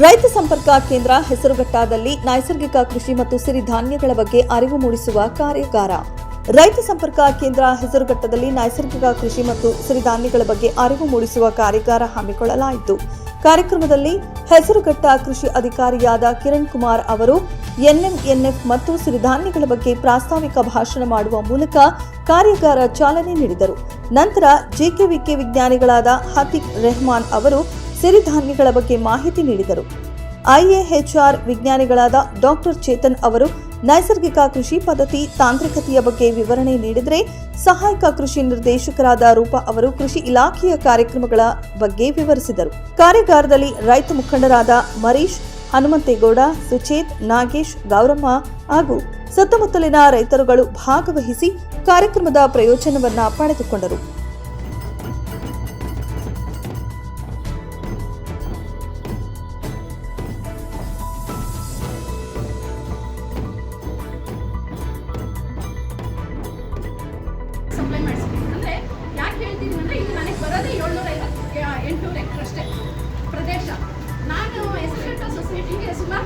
ರೈತ ಸಂಪರ್ಕ ಕೇಂದ್ರ ಹೆಸರುಘಟ್ಟದಲ್ಲಿ ನೈಸರ್ಗಿಕ ಕೃಷಿ ಮತ್ತು ಸಿರಿಧಾನ್ಯಗಳ ಬಗ್ಗೆ ಅರಿವು ಮೂಡಿಸುವ ಕಾರ್ಯಾಗಾರ. ರೈತ ಸಂಪರ್ಕ ಕೇಂದ್ರ ಹೆಸರುಘಟ್ಟದಲ್ಲಿ ನೈಸರ್ಗಿಕ ಕೃಷಿ ಮತ್ತು ಸಿರಿಧಾನ್ಯಗಳ ಬಗ್ಗೆ ಅರಿವು ಮೂಡಿಸುವ ಕಾರ್ಯಾಗಾರ ಹಮ್ಮಿಕೊಳ್ಳಲಾಯಿತು. ಕಾರ್ಯಕ್ರಮದಲ್ಲಿ ಹೆಸರುಘಟ್ಟ ಕೃಷಿ ಅಧಿಕಾರಿಯಾದ ಕಿರಣ್ ಕುಮಾರ್ ಅವರು ಎನ್ಎಂಎನ್ಎಫ್ ಮತ್ತು ಸಿರಿಧಾನ್ಯಗಳ ಬಗ್ಗೆ ಪ್ರಾಸ್ತಾವಿಕ ಭಾಷಣ ಮಾಡುವ ಮೂಲಕ ಕಾರ್ಯಾಗಾರ ಚಾಲನೆ ನೀಡಿದರು. ನಂತರ ಜೆಕೆವಿಕೆ ವಿಜ್ಞಾನಿಗಳಾದ ಹತಿಕ್ ರೆಹಮಾನ್ ಅವರು ಸಿರಿಧಾನ್ಯಗಳ ಬಗ್ಗೆ ಮಾಹಿತಿ ನೀಡಿದರು. ಐಎಎಚ್ಆರ್ ವಿಜ್ಞಾನಿಗಳಾದ ಡಾಕ್ಟರ್ ಚೇತನ್ ಅವರು ನೈಸರ್ಗಿಕ ಕೃಷಿ ಪದ್ಧತಿ ತಾಂತ್ರಿಕತೆಯ ಬಗ್ಗೆ ವಿವರಣೆ ನೀಡಿದರೆ ಸಹಾಯಕ ಕೃಷಿ ನಿರ್ದೇಶಕರಾದ ರೂಪಾ ಅವರು ಕೃಷಿ ಇಲಾಖೆಯ ಕಾರ್ಯಕ್ರಮಗಳ ಬಗ್ಗೆ ವಿವರಿಸಿದರು. ಕಾರ್ಯಾಗಾರದಲ್ಲಿ ರೈತ ಮುಖಂಡರಾದ ಮರೀಶ್, ಹನುಮಂತೇಗೌಡ, ಸುಚೇತ್, ನಾಗೇಶ್, ಗೌರಮ್ಮ ಹಾಗೂ ಸುತ್ತಮುತ್ತಲಿನ ರೈತರುಗಳು ಭಾಗವಹಿಸಿ ಕಾರ್ಯಕ್ರಮದ ಪ್ರಯೋಜನವನ್ನ ಪಡೆದುಕೊಂಡರು.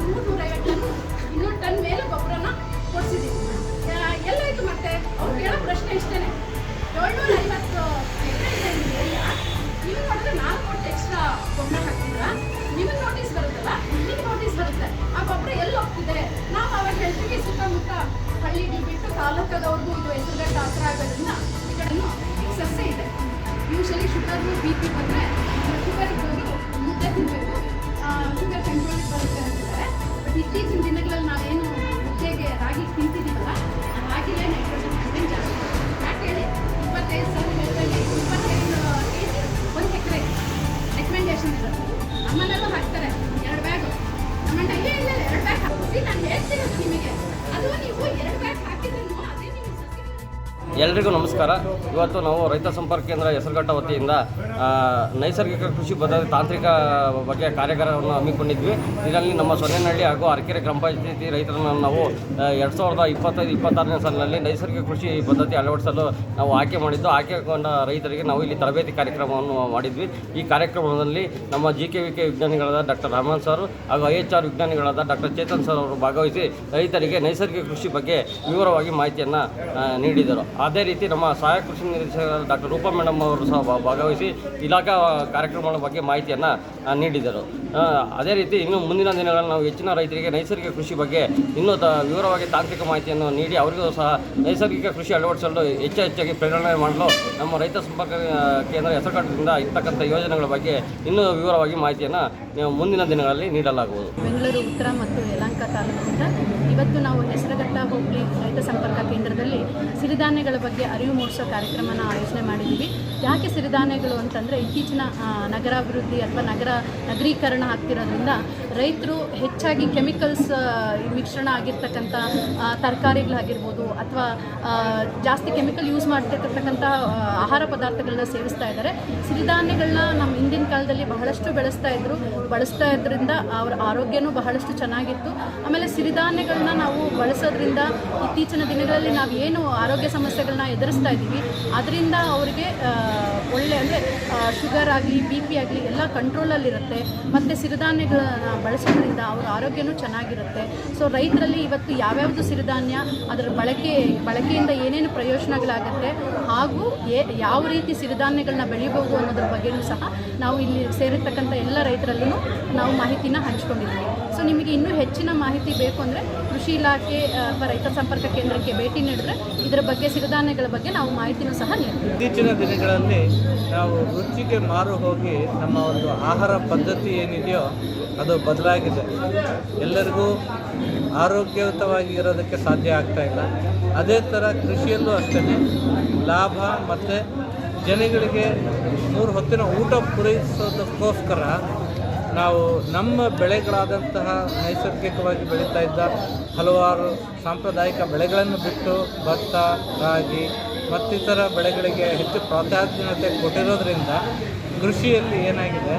ಮೂರ್ನೂರ ಐವತ್ತು ಟನ್ ಇನ್ನೂರು ಟನ್ ಮೇಲೆ ಗೊಬ್ಬರನ ಕೊಡಿಸಿದ್ದೀವಿ. ಎಲ್ಲಾಯಿತು ಮತ್ತೆ? ಅವ್ರು ಕೇಳೋ ಪ್ರಶ್ನೆ ಇಷ್ಟೇ ಏಳ್ನೂರ ಐವತ್ತು ನೀವು ನೋಡಿದ್ರೆ ನಾಲ್ಕು ಕೋಟಿ ಎಕ್ಸ್ಟ್ರಾ ಗೊಬ್ಬರ ಹಾಕ್ತಿದ್ರ ನಿಮಗೆ ನೋಟಿಸ್ ಬರುತ್ತಲ್ಲ? ನಿಮಗೆ ನೋಟಿಸ್ ಬರುತ್ತೆ. ಆ ಗೊಬ್ಬರ ಎಲ್ಲಿ ಹೋಗ್ತಿದೆ? ನಾವು ಅವಾಗ ಹೇಳ್ತೀವಿ, ಸುತ್ತಮುತ್ತ ಹಳ್ಳಿಗೆ ಬಿಟ್ಟು ತಾಲೂಕದವ್ರಿಗೂ ಇದು ಹೆಸರುಗಟ್ಟ ಹತ್ರ ಆಗೋದ್ರಿಂದ ಈ ಕಡೆನೂ ಸಸ್ಯ ಇದೆ. ಯೂಶಲಿ ಶುಗರು ಬಿ ಪಿ ಬಂದರೆ ಶುಗರ್ ಇದ್ದವರು ಮುದ್ದೆ ತಿನ್ನಬೇಕು ಶುಗರ್ ಕಂಟ್ರೋಲಿಗೆ ಬರುತ್ತೆ ಇತ್ತೀಚಿನ ದಿನಗಳಲ್ಲಿ ನಾವೇನು ಮುದ್ದೆಗೆ ರಾಗಿ ಎಲ್ರಿಗೂ ನಮಸ್ಕಾರ. ಇವತ್ತು ನಾವು ರೈತ ಸಂಪರ್ಕ ಕೇಂದ್ರ ಹೆಸರುಘಟ್ಟ ವತಿಯಿಂದ ನೈಸರ್ಗಿಕ ಕೃಷಿ ಪದ್ಧತಿ ತಾಂತ್ರಿಕ ಬಗ್ಗೆ ಕಾರ್ಯಾಗಾರವನ್ನು ಹಮ್ಮಿಕೊಂಡಿದ್ವಿ. ಇದರಲ್ಲಿ ನಮ್ಮ ಸೊನ್ನೆನಹಳ್ಳಿ ಹಾಗೂ ಅರಕೆರೆ ಗ್ರಾಮ ಪಂಚಾಯತಿ ರೈತರನ್ನು ನಾವು ಎರಡು ಸಾವಿರದ ಇಪ್ಪತ್ತೈದು, ಇಪ್ಪತ್ತಾರನೇ ಸಾಲಿನಲ್ಲಿ ನೈಸರ್ಗಿಕ ಕೃಷಿ ಪದ್ಧತಿ ಅಳವಡಿಸಲು ನಾವು ಆಯ್ಕೆ ಮಾಡಿದ್ದು. ಆಯ್ಕೆಗೊಂಡ ರೈತರಿಗೆ ನಾವು ಇಲ್ಲಿ ತರಬೇತಿ ಕಾರ್ಯಕ್ರಮವನ್ನು ಮಾಡಿದ್ವಿ. ಈ ಕಾರ್ಯಕ್ರಮದಲ್ಲಿ ನಮ್ಮ ಜಿ ಕೆ ವಿ ಕೆ ವಿಜ್ಞಾನಿಗಳಾದ ಡಾಕ್ಟರ್ ರಹಮಾನ್ ಸರ್ ಹಾಗೂ ಐ ಎಚ್ ಆರ್ ವಿಜ್ಞಾನಿಗಳಾದ ಡಾಕ್ಟರ್ ಚೇತನ್ ಸರ್ ಅವರು ಭಾಗವಹಿಸಿ ರೈತರಿಗೆ ನೈಸರ್ಗಿಕ ಕೃಷಿ ಬಗ್ಗೆ ವಿವರವಾಗಿ ಮಾಹಿತಿಯನ್ನು ನೀಡಿದರು. ಅದೇ ರೀತಿ ನಮ್ಮ ಸಹಾಯಕ ಕೃಷಿ ನಿರ್ದೇಶಕರ ಡಾಕ್ಟರ್ ರೂಪಾ ಮೇಡಮ್ ಅವರು ಸಹ ಭಾಗವಹಿಸಿ ಇಲಾಖಾ ಕಾರ್ಯಕ್ರಮಗಳ ಬಗ್ಗೆ ಮಾಹಿತಿಯನ್ನು ನೀಡಿದರು. ಅದೇ ರೀತಿ ಇನ್ನು ಮುಂದಿನ ದಿನಗಳಲ್ಲಿ ನಾವು ಹೆಚ್ಚಿನ ರೈತರಿಗೆ ನೈಸರ್ಗಿಕ ಕೃಷಿ ಬಗ್ಗೆ ಇನ್ನೂ ವಿವರವಾಗಿ ತಾಂತ್ರಿಕ ಮಾಹಿತಿಯನ್ನು ನೀಡಿ ಅವರಿಗೂ ಸಹ ನೈಸರ್ಗಿಕ ಕೃಷಿ ಅಳವಡಿಸಲು ಹೆಚ್ಚು ಹೆಚ್ಚಾಗಿ ಪ್ರೇರಣೆ ಮಾಡಲು ನಮ್ಮ ರೈತ ಸಂಪರ್ಕ ಕೇಂದ್ರ ಹೆಸರುಘಟ್ಟದಿಂದ ಇರ್ತಕ್ಕಂಥ ಯೋಜನೆಗಳ ಬಗ್ಗೆ ಇನ್ನೂ ವಿವರವಾಗಿ ಮಾಹಿತಿಯನ್ನು ಮುಂದಿನ ದಿನಗಳಲ್ಲಿ ನೀಡಲಾಗುವುದು. ಬೆಂಗಳೂರು, ಉತ್ತರ ಮತ್ತು ಯಲಹಂಕ ತಾಲೂಕಿನಿಂದ ಇವತ್ತು ನಾವು ಹೆಸರುಘಟ್ಟ ಹೋಬಳಿ ರೈತ ಸಂಪರ್ಕ ಕೇಂದ್ರದಲ್ಲಿ ಸಿರಿಧಾನ್ಯಗಳ ಬಗ್ಗೆ ಅರಿವು ಮೂಡಿಸೋ ಕಾರ್ಯಕ್ರಮನ ಆಯೋಜನೆ ಮಾಡಿದ್ದೀವಿ. ಯಾಕೆ ಸಿರಿಧಾನ್ಯಗಳು ಅಂತಂದರೆ ಇತ್ತೀಚಿನ ನಗರಾಭಿವೃದ್ಧಿ ಅಥವಾ ನಗರ ನಗರೀಕರಣ ಆಗ್ತಿರೋದ್ರಿಂದ ರೈತರು ಹೆಚ್ಚಾಗಿ ಕೆಮಿಕಲ್ಸ್ ಮಿಶ್ರಣ ಆಗಿರ್ತಕ್ಕಂಥ ತರಕಾರಿಗಳಾಗಿರ್ಬೋದು ಅಥವಾ ಜಾಸ್ತಿ ಕೆಮಿಕಲ್ ಯೂಸ್ ಮಾಡ್ತಿರ್ತಕ್ಕಂಥ ಆಹಾರ ಪದಾರ್ಥಗಳನ್ನ ಸೇವಿಸ್ತಾ ಇದ್ದಾರೆ. ಸಿರಿಧಾನ್ಯಗಳನ್ನ ನಮ್ಮ ಹಿಂದಿನ ಕಾಲದಲ್ಲಿ ಬಹಳಷ್ಟು ಬೆಳೆಸ್ತಾ ಇದ್ರು. ಬಳಸ್ತಾ ಇದ್ರಿಂದ ಅವರ ಆರೋಗ್ಯನೂ ಬಹಳಷ್ಟು ಚೆನ್ನಾಗಿತ್ತು. ಆಮೇಲೆ ಸಿರಿಧಾನ್ಯಗಳನ್ನ ನಾವು ಬಳಸೋದ್ರಿಂದ ಇತ್ತೀಚಿನ ದಿನಗಳಲ್ಲಿ ನಾವು ಏನು ಆರೋಗ್ಯ ಸಮಸ್ಯೆಗಳನ್ನ ಎದುರಿಸ್ತಾ ಇದ್ದೀವಿ. ಅದರಿಂದ ಅವರಿಗೆ ಒಳ್ಳೆ ಅಂದರೆ ಶುಗರ್ ಆಗಲಿ, ಬಿ ಪಿ ಆಗಲಿ ಎಲ್ಲ ಕಂಟ್ರೋಲಲ್ಲಿರುತ್ತೆ ಮತ್ತು ಸಿರಿಧಾನ್ಯಗಳನ್ನ ಬಳಸೋದ್ರಿಂದ ಅವ್ರ ಆರೋಗ್ಯನೂ ಚೆನ್ನಾಗಿರುತ್ತೆ. ಸೊ ರೈತರಲ್ಲಿ ಇವತ್ತು ಯಾವ್ಯಾವುದು ಸಿರಿಧಾನ್ಯ, ಅದರ ಬಳಕೆ, ಬಳಕೆಯಿಂದ ಏನೇನು ಪ್ರಯೋಜನಗಳಾಗುತ್ತೆ, ಹಾಗೂ ಯಾವ ರೀತಿ ಸಿರಿಧಾನ್ಯಗಳನ್ನ ಬೆಳಿಬೋದು ಅನ್ನೋದ್ರ ಬಗ್ಗೆಯೂ ಸಹ ನಾವು ಇಲ್ಲಿ ಸೇರಿರ್ತಕ್ಕಂಥ ಎಲ್ಲ ರೈತರಲ್ಲೂ ನಾವು ಮಾಹಿತಿನ ಹಂಚ್ಕೊಂಡಿದ್ದೀವಿ. ಸೊ ನಿಮಗೆ ಇನ್ನೂ ಹೆಚ್ಚಿನ ಮಾಹಿತಿ ಬೇಕು ಅಂದರೆ ಕೃಷಿ ಇಲಾಖೆ ಅಥವಾ ರೈತ ಸಂಪರ್ಕ ಕೇಂದ್ರಕ್ಕೆ ಭೇಟಿ ನೀಡಿದ್ರೆ ಇದರ ಬಗ್ಗೆ ಸಿರಿಧಾನ್ಯಗಳ ಬಗ್ಗೆ ನಾವು ಮಾಹಿತಿನೂ ಸಹ ನೀಡ್ತೀವಿ. ಇತ್ತೀಚಿನ ದಿನಗಳಲ್ಲಿ ನಾವು ರುಚಿಗೆ ಮಾರು ಹೋಗಿ ನಮ್ಮ ಒಂದು ಆಹಾರ ಪದ್ಧತಿ ಏನಿದೆಯೋ ಅದು ಬದಲಾಗಿದೆ. ಎಲ್ಲರಿಗೂ ಆರೋಗ್ಯಯುತವಾಗಿ ಇರೋದಕ್ಕೆ ಸಾಧ್ಯ ಆಗ್ತಾ ಇಲ್ಲ. ಅದೇ ಥರ ಕೃಷಿಯಲ್ಲೂ ಅಷ್ಟೇ ಲಾಭ ಮತ್ತು ಜನಗಳಿಗೆ ಮೂರು ಹೊತ್ತಿನ ಊಟ ಪೂರೈಸೋದಕ್ಕೋಸ್ಕರ ನಾವು ನಮ್ಮ ಬೆಳೆಗಳಾದಂತಹ ನೈಸರ್ಗಿಕವಾಗಿ ಬೆಳೀತಾ ಇದ್ದ ಹಲವಾರು ಸಾಂಪ್ರದಾಯಿಕ ಬೆಳೆಗಳನ್ನು ಬಿಟ್ಟು ಭತ್ತ, ರಾಗಿ ಮತ್ತಿತರ ಬೆಳೆಗಳಿಗೆ ಹೆಚ್ಚು ಪ್ರಾಧಾನ್ಯತೆ ಕೊಟ್ಟಿರೋದ್ರಿಂದ ಕೃಷಿಯಲ್ಲಿ ಏನಾಗಿದೆ,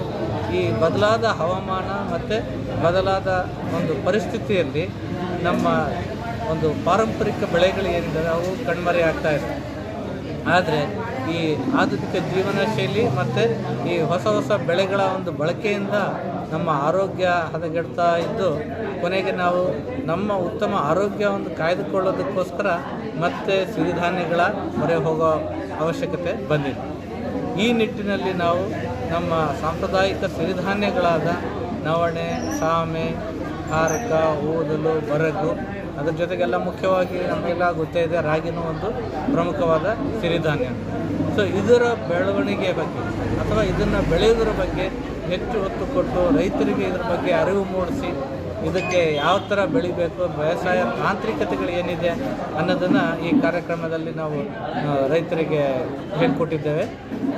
ಈ ಬದಲಾದ ಹವಾಮಾನ ಮತ್ತು ಬದಲಾದ ಒಂದು ಪರಿಸ್ಥಿತಿಯಲ್ಲಿ ನಮ್ಮ ಒಂದು ಪಾರಂಪರಿಕ ಬೆಳೆಗಳು ಏನಿದ್ದಾವೆ ಅವು ಕಣ್ಮರೆ ಆಗ್ತಾ ಇದೆ ಆದರೆ ಈ ಆಧುನಿಕ ಜೀವನ ಶೈಲಿ ಮತ್ತು ಈ ಹೊಸ ಹೊಸ ಬೆಳೆಗಳ ಒಂದು ಬಳಕೆಯಿಂದ ನಮ್ಮ ಆರೋಗ್ಯ ಹದಗೆಡ್ತಾ ಇದ್ದು, ಕೊನೆಗೆ ನಾವು ನಮ್ಮ ಉತ್ತಮ ಆರೋಗ್ಯವನ್ನು ಕಾಯ್ದುಕೊಳ್ಳೋದಕ್ಕೋಸ್ಕರ ಮತ್ತೆ ಸಿರಿಧಾನ್ಯಗಳ ಮೊರೆ ಹೋಗೋ ಅವಶ್ಯಕತೆ ಬಂದಿದೆ. ಈ ನಿಟ್ಟಿನಲ್ಲಿ ನಾವು ನಮ್ಮ ಸಾಂಪ್ರದಾಯಿಕ ಸಿರಿಧಾನ್ಯಗಳಾದ ನವಣೆ, ಸಾಮೆ, ಹಾರಕ, ಊದಲು, ಬರಗು ಅದರ ಜೊತೆಗೆಲ್ಲ ಮುಖ್ಯವಾಗಿ ನಮಗೆಲ್ಲ ಗೊತ್ತೇ ಇದೆ ರಾಗಿನೂ ಒಂದು ಪ್ರಮುಖವಾದ ಸಿರಿಧಾನ್ಯ. ಸೊ ಇದರ ಬೆಳವಣಿಗೆ ಬಗ್ಗೆ ಅಥವಾ ಇದನ್ನು ಬೆಳೆಯೋದ್ರ ಬಗ್ಗೆ ಹೆಚ್ಚು ಒತ್ತು ಕೊಟ್ಟು ರೈತರಿಗೆ ಇದ್ರ ಬಗ್ಗೆ ಅರಿವು ಮೂಡಿಸಿ ಇದಕ್ಕೆ ಯಾವ ಥರ ಬೆಳಿಬೇಕು, ವ್ಯವಸಾಯ ತಾಂತ್ರಿಕತೆಗಳು ಏನಿದೆ ಅನ್ನೋದನ್ನು ಈ ಕಾರ್ಯಕ್ರಮದಲ್ಲಿ ನಾವು ರೈತರಿಗೆ ಹೇಳ್ಕೊಟ್ಟಿದ್ದೇವೆ.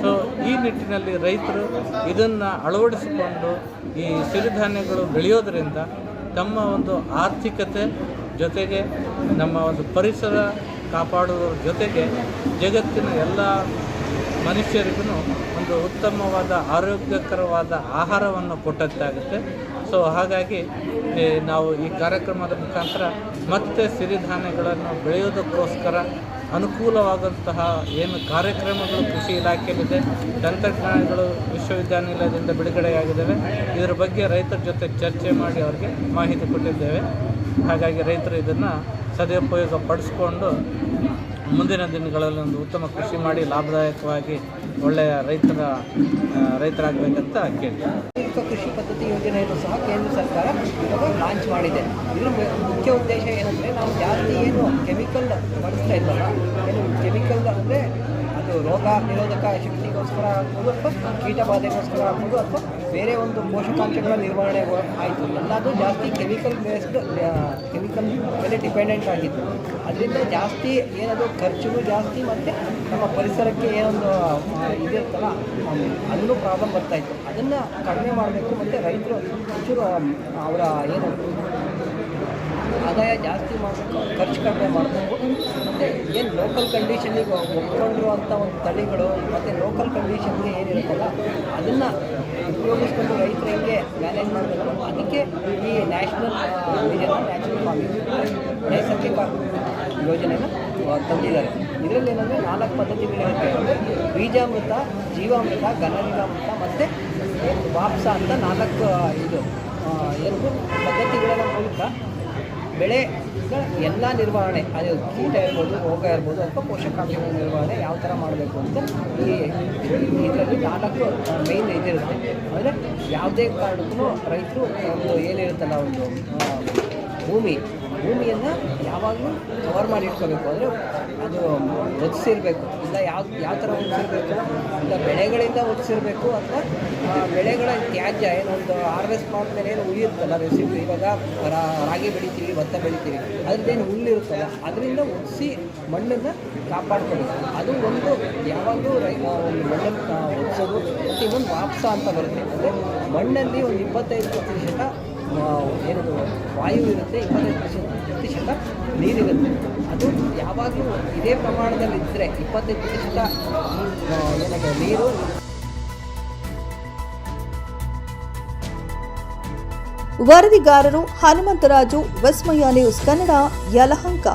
ಸೊ ಈ ನಿಟ್ಟಿನಲ್ಲಿ ರೈತರು ಇದನ್ನು ಅಳವಡಿಸಿಕೊಂಡು ಈ ಸಿರಿಧಾನ್ಯಗಳು ಬೆಳೆಯೋದರಿಂದ ತಮ್ಮ ಒಂದು ಆರ್ಥಿಕತೆ ಜೊತೆಗೆ ನಮ್ಮ ಒಂದು ಪರಿಸರ ಕಾಪಾಡುವುದರ ಜೊತೆಗೆ ಜಗತ್ತಿನ ಎಲ್ಲ ಮನುಷ್ಯರಿಗೂ ಒಂದು ಉತ್ತಮವಾದ, ಆರೋಗ್ಯಕರವಾದ ಆಹಾರವನ್ನು ಕೊಟ್ಟಂತಾಗುತ್ತೆ. ಸೊ ಹಾಗಾಗಿ ನಾವು ಈ ಕಾರ್ಯಕ್ರಮದ ಮುಖಾಂತರ ಮತ್ತೆ ಸಿರಿಧಾನ್ಯಗಳನ್ನು ಬೆಳೆಯೋದಕ್ಕೋಸ್ಕರ ಅನುಕೂಲವಾದಂತಹ ಏನು ಕಾರ್ಯಕ್ರಮಗಳು ಕೃಷಿ ಇಲಾಖೆಯಲ್ಲಿದೆ, ತಂತ್ರಜ್ಞಾನಗಳು ವಿಶ್ವವಿದ್ಯಾನಿಲಯದಿಂದ ಬಿಡುಗಡೆಯಾಗಿದ್ದಾವೆ. ಇದರ ಬಗ್ಗೆ ರೈತರ ಜೊತೆ ಚರ್ಚೆ ಮಾಡಿ ಅವರಿಗೆ ಮಾಹಿತಿ ಕೊಟ್ಟಿದ್ದೇವೆ. ಹಾಗಾಗಿ ರೈತರು ಇದನ್ನು ಸದುಪಯೋಗ ಪಡಿಸ್ಕೊಂಡು ಮುಂದಿನ ದಿನಗಳಲ್ಲಿ ಒಂದು ಉತ್ತಮ ಕೃಷಿ ಮಾಡಿ ಲಾಭದಾಯಕವಾಗಿ ಒಳ್ಳೆಯ ರೈತರ ರೈತರಾಗಬೇಕಂತ ಕೇಳಿ ಕೃಷಿ ಪದ್ಧತಿ ಯೋಜನೆಯನ್ನು ಸಹ ಕೇಂದ್ರ ಸರ್ಕಾರ ಇವಾಗ ಲಾಂಚ್ ಮಾಡಿದೆ. ಇದರ ಮುಖ್ಯ ಉದ್ದೇಶ ಏನಂದರೆ ನಾವು ಜಾಸ್ತಿ ಏನು ಕೆಮಿಕಲ್ ಬಳಸ್ತಾ ಇದ್ದಲ್ಲ ಏನು ಕೆಮಿಕಲ್ ಅಂದರೆ ಅದು ರೋಗ ನಿರೋಧಕ ಶಕ್ತಿಗೋಸ್ಕರ ಆಗ್ಬೋದು ಅಥವಾ ಕೀಟಬಾಧೆಗೋಸ್ಕರ ಆಗ್ಬೋದು ಅಥವಾ ಬೇರೆ ಒಂದು ಪೋಷಕಾಂಶಗಳ ನಿರ್ವಹಣೆ ಆಯಿತು. ಎಲ್ಲದೂ ಜಾಸ್ತಿ ಕೆಮಿಕಲ್ ಬೇಸ್ಡ್ ಕೆಮಿಕಲ್ ಮೇಲೆ ಡಿಪೆಂಡೆಂಟ್ ಆಗಿತ್ತು. ಅದರಿಂದ ಜಾಸ್ತಿ ಏನದು ಖರ್ಚು ಜಾಸ್ತಿ ಮತ್ತು ನಮ್ಮ ಪರಿಸರಕ್ಕೆ ಏನೊಂದು ಇದಿರ್ತಲ್ಲ ಅದನ್ನು ಪ್ರಾಬ್ಲಮ್ ಬರ್ತಾಯಿತ್ತು ಅದನ್ನು ಕಡಿಮೆ ಮಾಡಬೇಕು ಮತ್ತು ರೈತರು ಒಂಚೂರು ಅವರ, ಏನು ಆದಾಯ ಜಾಸ್ತಿ ಮಾಡಬೇಕು, ಖರ್ಚು ಕಡಿಮೆ ಮಾಡಬೇಕು. ಮತ್ತು ಏನು ಲೋಕಲ್ ಕಂಡೀಷನಿಗೆ ಒಪ್ಕೊಂಡಿರುವಂಥ ಒಂದು ತಳಿಗಳು, ಮತ್ತು ಲೋಕಲ್ ಕಂಡೀಷನ್ಗೆ ಏನಿರುತ್ತಲ್ಲ ಅದನ್ನು ಉಪಯೋಗಿಸ್ಕೊಂಡು ರೈತರು ಹೆಂಗೆ ಮ್ಯಾನೇಜ್ ಮಾಡಬೇಕು? ಅದಕ್ಕೆ ಈ ನ್ಯಾಷನಲ್ ನ್ಯಾಚುರಲ್ ಫಾರ್ಮಿಂಗ್ ನೈಸರ್ಗಿಕ ಯೋಜನೆನ ತಂದಿದ್ದಾರೆ. ಇದರಲ್ಲಿ ಏನಂದರೆ ನಾಲ್ಕು ಪದ್ಧತಿಗಳಿರುತ್ತೆ ಬೀಜಾಮೃತ, ಜೀವಾಮೃತ ಘನಜೀವಾಮೃತ ಮತ್ತು ವಾಪ್ಸ ಅಂತ ನಾಲ್ಕು ಇದು ಎರಡು ಪದ್ಧತಿಗಳ ಮೂಲಕ ಬೆಳೆಗಳ ಎಲ್ಲ ನಿರ್ವಹಣೆ, ಅದು ಕೀಟ ಇರ್ಬೋದು, ರೋಗ ಇರ್ಬೋದು, ಅಥವಾ ಪೋಷಕಾಂಶಗಳ ನಿರ್ವಹಣೆ ಯಾವ ಥರ ಮಾಡಬೇಕು ಅಂತ ಈ ಇದರಲ್ಲಿ ನಾಲ್ಕು ಮೇಯ್ನ್ ಇದಿರುತ್ತೆ. ಅಂದರೆ ಯಾವುದೇ ಕಾರಣಕ್ಕೂ ರೈತರು ಒಂದು ಏನಿರುತ್ತಲ್ಲ, ಒಂದು ಭೂಮಿ ಭೂಮಿಯನ್ನು ಯಾವಾಗಲೂ ಕವರ್ ಮಾಡಿ ಇಟ್ಕೋಬೇಕು. ಅಂದರೆ ಅದು ಒದಿಸಿರ್ಬೇಕು ಇಲ್ಲ ಯಾವ ಯಾವ ಥರ ಒದಿಸಿರ್ಬೇಕು ಇಲ್ಲ ಬೆಳೆಗಳಿಂದ ಒದಿಸಿರ್ಬೇಕು ಅಥವಾ ಬೆಳೆಗಳ ತ್ಯಾಜ್ಯ ಏನೊಂದು ಹಾರ್ವೆಸ್ಟ್ ಮಾಡಿದ್ಮೇಲೆ ಏನು ಉಳಿಯುತ್ತಲ್ಲ ರೆಸಿಪಿ ಇವಾಗ ರಾಗಿ ಬೆಳಿತೀವಿ, ಭತ್ತ ಬೆಳಿತೀವಿ. ಅದ್ರದ್ದೇನು ಹುಲ್ಲಿರುತ್ತಲ್ಲ, ಅದರಿಂದ ಒದಿಸಿ ಮಣ್ಣನ್ನು ಕಾಪಾಡ್ಕೋಬೇಕು. ಅದು ಒಂದು ಯಾವಾಗಲೂ ಒಂದು ಮಣ್ಣನ್ನು ಒದಿಸೋದು ಮತ್ತು ಇನ್ನೊಂದು ವಾಪ್ಸ ಅಂತ ಬರುತ್ತೆ. ಅಂದರೆ ಮಣ್ಣಲ್ಲಿ ಒಂದು ಇಪ್ಪತ್ತೈದು ಪ್ರತಿಶತ ಏನದು, ವಾಯು ಇರುತ್ತೆ, ಇಪ್ಪತ್ತೈದು ಪ್ರತಿಶತ ಪ್ರತಿಶತ ನೀರಿರುತ್ತೆ. ಅದು ಯಾವಾಗಲೂ ಇದೇ ಪ್ರಮಾಣದಲ್ಲಿ ಇದ್ದರೆ ಇಪ್ಪತ್ತೈದು ಪ್ರತಿಶತ ಏನಾಗ ನೀರು ವರದಿಗಾರರು ಹನುಮಂತರಾಜು ನ್ಯೂಸ್ ಕನ್ನಡ, ಯಲಹಂಕ.